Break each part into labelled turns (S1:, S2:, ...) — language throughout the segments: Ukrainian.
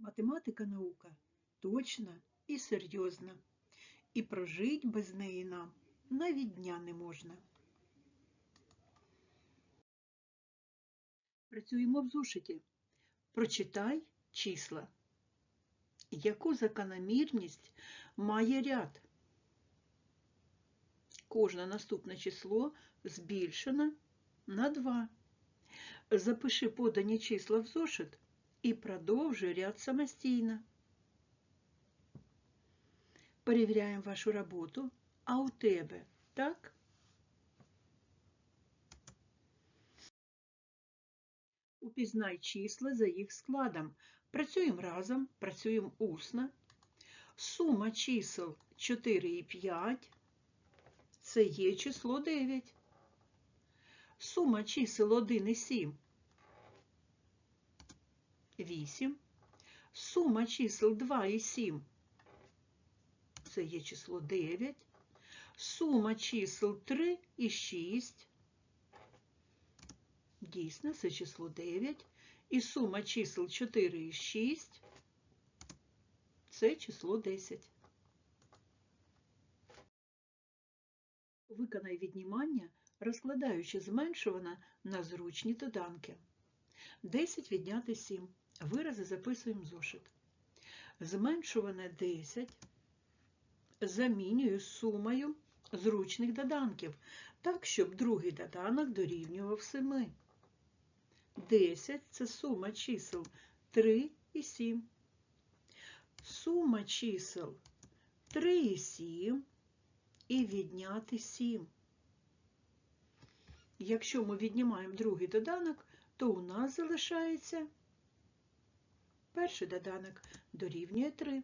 S1: Математика наука точна і серйозна, і прожить без неї нам навіть дня не можна. Працюємо в зошиті. Прочитай числа. Яку закономірність має ряд? Кожне наступне число збільшено на 2. Запиши подані числа в зошит і продовжуй ряд самостійно. Перевіряємо вашу роботу, а у тебе так? Упізнай числа за їх складом. Працюємо разом, працюємо усно. Сума чисел 4 і 5 – це є число 9. Сума чисел 1 і 7 – 8. Сума чисел 2 і 7 – це є число 9. Сума чисел 3 і 6 – дійсно, це число 9. І сума чисел 4 і 6 – це число 10. Виконай віднімання, розкладаючи зменшуване на зручні доданки. 10 відняти 7. Вирази записуємо зошит. Зменшуване 10 замінюю сумою зручних доданків, так, щоб другий доданок дорівнював 7. 10 – це сума чисел 3 і 7. Сума чисел 3 і 7 і відняти 7. Якщо ми віднімаємо другий доданок, то у нас залишається перший доданок дорівнює 3.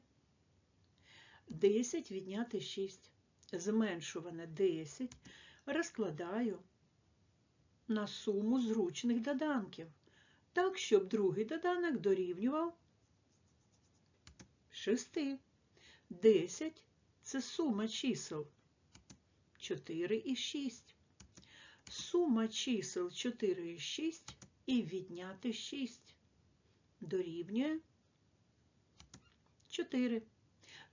S1: 10 відняти 6. Зменшуване 10 розкладаю на суму зручних доданків, так, щоб другий доданок дорівнював 6. 10 – це сума чисел 4 і 6. Сума чисел 4 і 6 і відняти 6 дорівнює 4.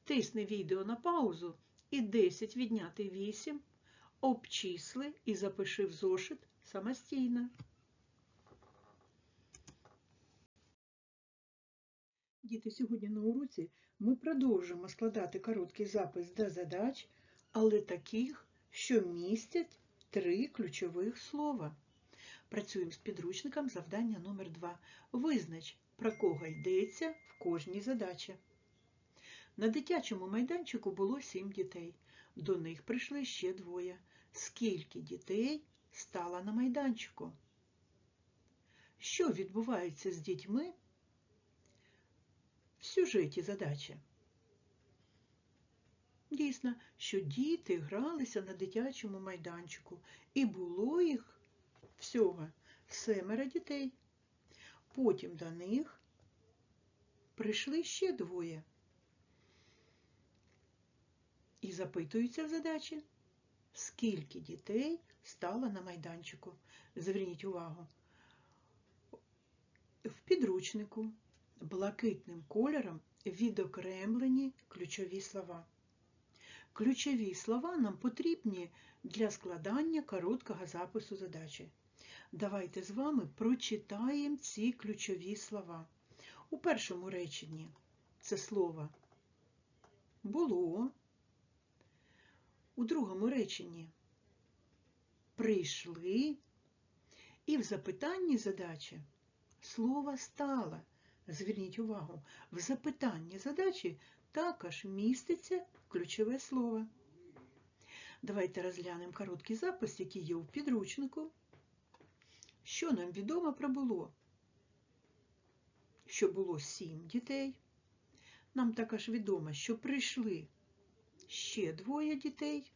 S1: Тисни відео на паузу і 10 відняти 8 обчисли і запиши в зошит самостійно. Діти, сьогодні на уроці ми продовжимо складати короткий запис до задач, але таких, що містять три ключових слова. Працюємо з підручником завдання номер 2 Визнач, про кого йдеться в кожній задачі. На дитячому майданчику було сім дітей. До них прийшли ще двоє. Скільки дітей стало на майданчику? Що відбувається з дітьми в сюжеті задачі? Дійсно, що діти гралися на дитячому майданчику, і було їх всього семеро дітей. Потім до них прийшли ще двоє. І запитуються в задачі, скільки дітей стало на майданчику. Зверніть увагу. В підручнику блакитним кольором відокремлені ключові слова. Ключові слова нам потрібні для складання короткого запису задачі. Давайте з вами прочитаємо ці ключові слова. У першому реченні це слово було. У другому реченні прийшли. І в запитанні задачі слово стало. Зверніть увагу, в запитанні задачі також міститься ключове слово. Давайте розглянемо короткий запис, який є у підручнику. Що нам відомо про було? Що було сім дітей. Нам також відомо, що прийшли ще двоє дітей,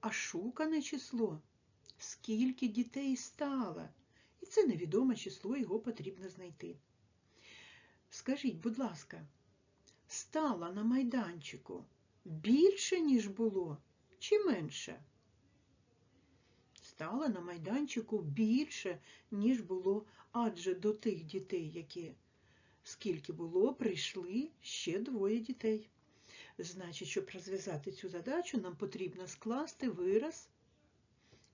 S1: а шукане число, скільки дітей стало. І це невідоме число, його потрібно знайти. Скажіть, будь ласка, стало на майданчику більше, ніж було, чи менше? Стало на майданчику більше, ніж було, адже до тих дітей, які скільки було, прийшли ще двоє дітей. Значить, щоб розв'язати цю задачу, нам потрібно скласти вираз.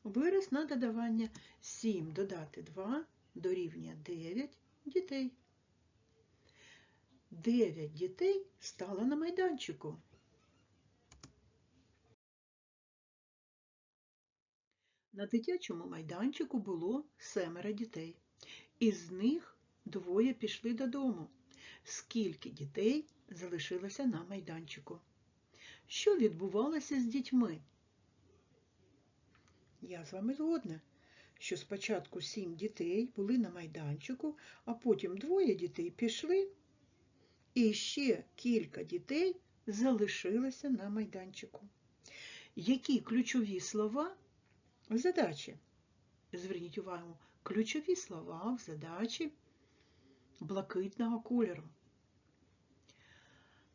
S1: Вираз на додавання 7 додати 2 дорівнює 9 дітей. 9 дітей стало на майданчику. На дитячому майданчику було семеро дітей. Із них двоє пішли додому. Скільки дітей залишилося на майданчику? Що відбувалося з дітьми? Я з вами згодна, що спочатку сім дітей були на майданчику, а потім двоє дітей пішли, і ще кілька дітей залишилося на майданчику. Які ключові слова задачі? Зверніть увагу, ключові слова в задачі блакитного кольору.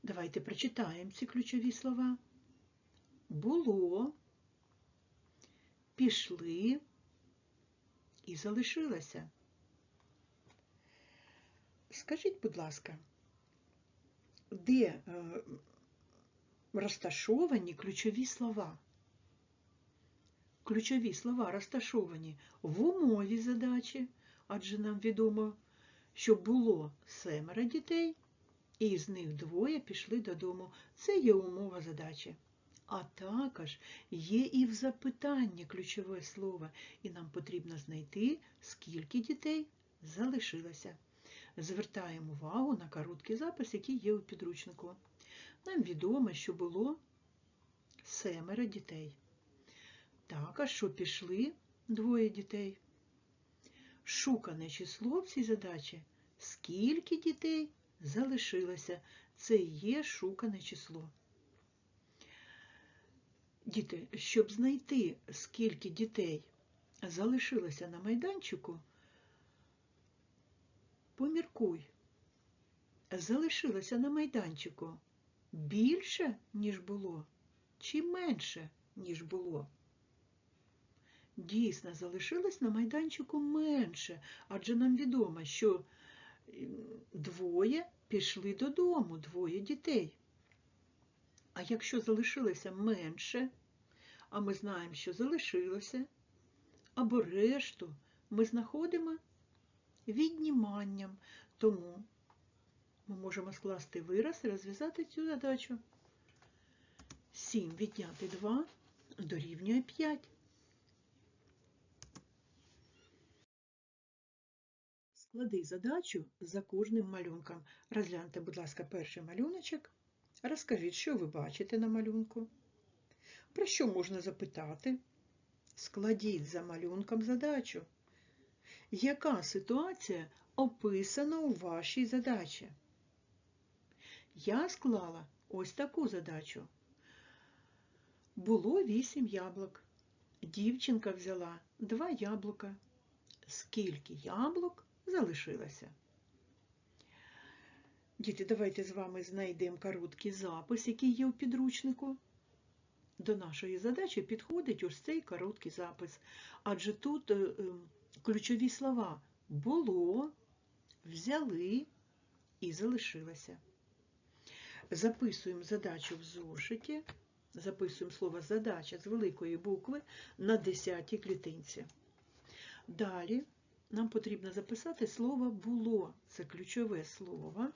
S1: Давайте прочитаємо ці ключові слова. Було, пішли і залишилося. Скажіть, будь ласка, де е, розташовані ключові слова? Ключові слова розташовані в умові задачі, адже нам відомо, що було семеро дітей, і з них двоє пішли додому. Це є умова задачі. А також є і в запитанні ключове слово, і нам потрібно знайти, скільки дітей залишилося. Звертаємо увагу на короткий запис, який є у підручнику. Нам відомо, що було семеро дітей. Так, а що пішли двоє дітей? Шукане число в цій задачі. Скільки дітей залишилося? Це є шукане число. Діти, щоб знайти, скільки дітей залишилося на майданчику, поміркуй, залишилося на майданчику більше, ніж було, чи менше, ніж було? Дійсно, залишилось на майданчику менше, адже нам відомо, що двоє пішли додому, двоє дітей. А якщо залишилося менше, а ми знаємо, що залишилося, або решту ми знаходимо відніманням. Тому ми можемо скласти вираз і розв'язати цю задачу. 7 відняти 2 дорівнює 5. Склади задачу за кожним малюнком. Розгляньте, будь ласка, перший малюночок. Розкажіть, що ви бачите на малюнку. Про що можна запитати? Складіть за малюнком задачу. Яка ситуація описана у вашій задачі? Я склала ось таку задачу. Було вісім яблук. Дівчинка взяла два яблука. Скільки яблук залишилося? Діти, давайте з вами знайдемо короткий запис, який є у підручнику. До нашої задачі підходить ось цей короткий запис. Адже тут е, ключові слова було, взяли і залишилося. Записуємо задачу в зошиті, записуємо слово задача з великої букви на 10 клітинці. Далі нам потрібно записати слово було. Це ключове слово.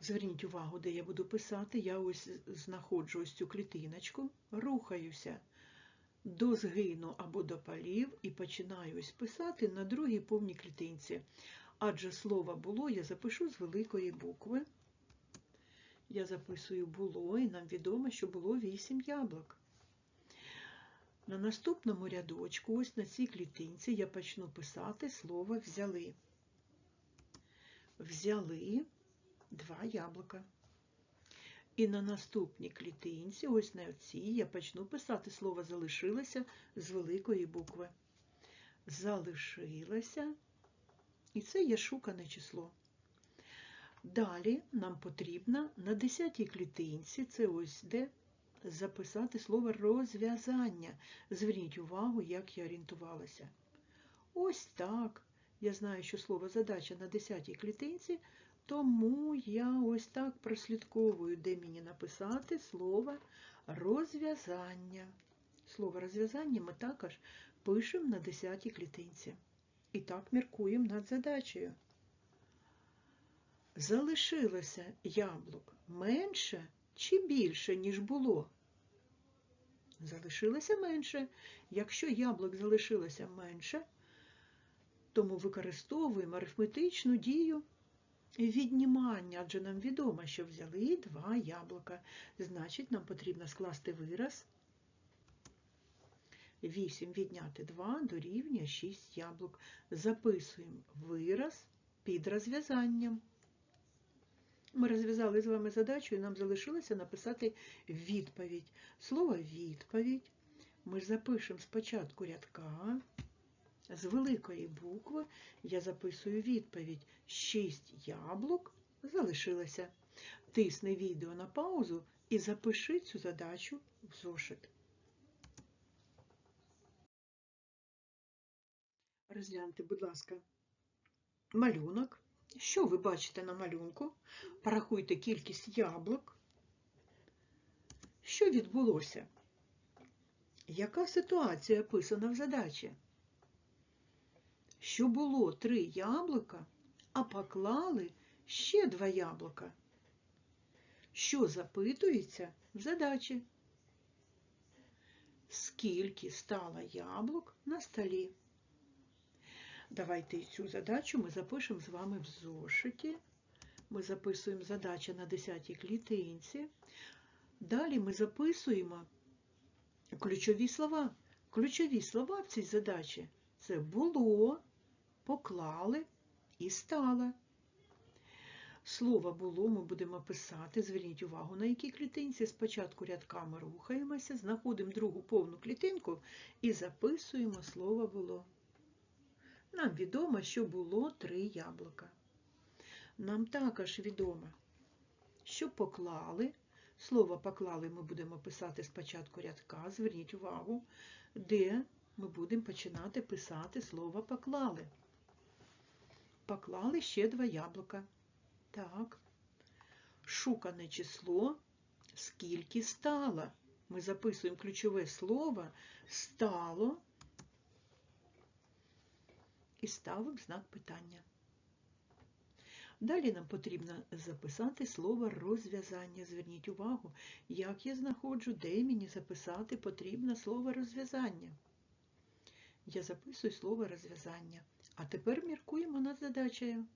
S1: Зверніть увагу, де я буду писати. Я ось знаходжу ось цю клітиночку, рухаюся до згину або до палів і починаю ось писати на другій повній клітинці. Адже слово було я запишу з великої букви. Я записую було, і нам відомо, що було 8 яблук. На наступному рядочку, ось на цій клітинці, я почну писати слово взяли. Взяли два яблука. І на наступній клітинці, ось на цій, я почну писати слово залишилося з великої букви. Залишилося, і це є шукане число. Далі нам потрібно на 10 клітинці, це ось де, записати слово розв'язання. Зверніть увагу, як я орієнтувалася. Ось так. Я знаю, що слово задача на 10-й клітинці, тому я ось так прослідковую, де мені написати слово розв'язання. Слово розв'язання ми також пишемо на 10-й клітинці. І так міркуємо над задачею. Залишилося яблук менше чи більше, ніж було? Залишилося менше. Якщо яблук залишилося менше, тому використовуємо арифметичну дію віднімання, адже нам відомо, що взяли два яблука. Значить, нам потрібно скласти вираз 8 відняти 2 дорівнює 6 яблук. Записуємо вираз під розв'язанням. Ми розв'язали з вами задачу, і нам залишилося написати відповідь. Слово відповідь ми запишемо спочатку рядка. З великої букви я записую відповідь 6 яблук залишилося. Тисни відео на паузу і запиши цю задачу в зошит. Розгляньте, будь ласка, малюнок. Що ви бачите на малюнку? Порахуйте кількість яблук. Що відбулося? Яка ситуація описана в задачі? Що було три яблука, а поклали ще два яблука? Що запитується в задачі? Скільки стало яблук на столі? Давайте цю задачу ми запишемо з вами в зошиті. Ми записуємо задачу на 10 клітинці. Далі ми записуємо ключові слова. Ключові слова в цій задачі це було, поклали і стало. Слово було ми будемо писати, зверніть увагу, на якій клітинці. Спочатку рядками рухаємося, знаходимо другу повну клітинку і записуємо слово було. Нам відомо, що було три яблука. Нам також відомо, що поклали. Слово поклали ми будемо писати спочатку рядка. Зверніть увагу, де ми будемо починати писати слово поклали. Поклали ще два яблука. Так. Шукане число, скільки стало. Ми записуємо ключове слово стало і ставимо знак питання. Далі нам потрібно записати слово розв'язання. Зверніть увагу, як я знаходжу, де мені записати потрібно слово розв'язання. Я записую слово розв'язання. А тепер міркуємо над задачею.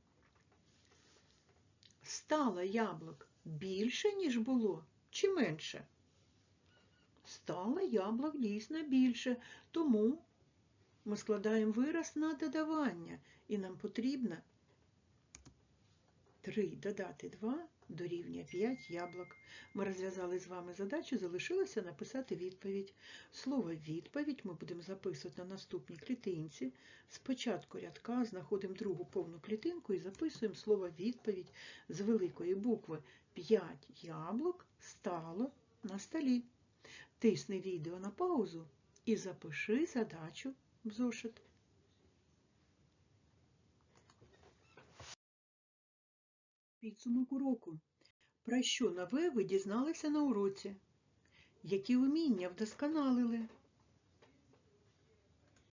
S1: Стало яблук більше, ніж було, чи менше? Стало яблук дійсно більше, тому ми складаємо вираз на додавання, і нам потрібно 3 додати 2 дорівнює 5 яблук. Ми розв'язали з вами задачу, залишилося написати відповідь. Слово відповідь ми будемо записувати на наступній клітинці. Спочатку рядка знаходимо другу повну клітинку і записуємо слово відповідь з великої букви 5 яблук стало на столі. Тисни відео на паузу і запиши задачу в. Підсумок уроку. Про що нове ви дізналися на уроці? Які уміння вдосконалили?